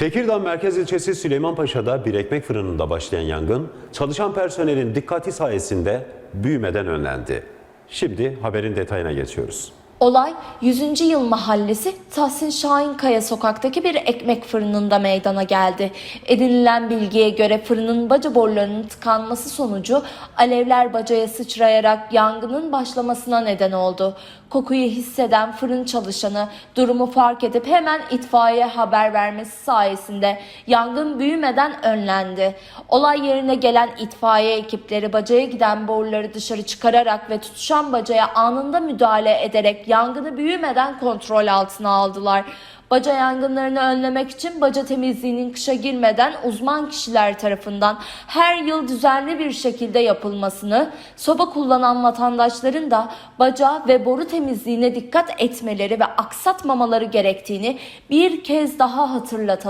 Tekirdağ Merkez İlçesi Süleymanpaşa'da bir ekmek fırınında başlayan yangın çalışan personelin dikkati sayesinde büyümeden önlendi. Şimdi haberin detayına geçiyoruz. Olay 100. Yıl Mahallesi Tahsin Şahinkaya sokaktaki bir ekmek fırınında meydana geldi. Edinilen bilgiye göre fırının baca borularının tıkanması sonucu alevler bacaya sıçrayarak yangının başlamasına neden oldu. Kokuyu hisseden fırın çalışanı durumu fark edip hemen itfaiye haber vermesi sayesinde yangın büyümeden önlendi. Olay yerine gelen itfaiye ekipleri bacaya giden boruları dışarı çıkararak ve tutuşan bacaya anında müdahale ederek yangını büyümeden kontrol altına aldılar. Baca yangınlarını önlemek için baca temizliğinin kışa girmeden uzman kişiler tarafından her yıl düzenli bir şekilde yapılmasını, soba kullanan vatandaşların da baca ve boru temizliğine dikkat etmeleri ve aksatmamaları gerektiğini bir kez daha hatırlatalım.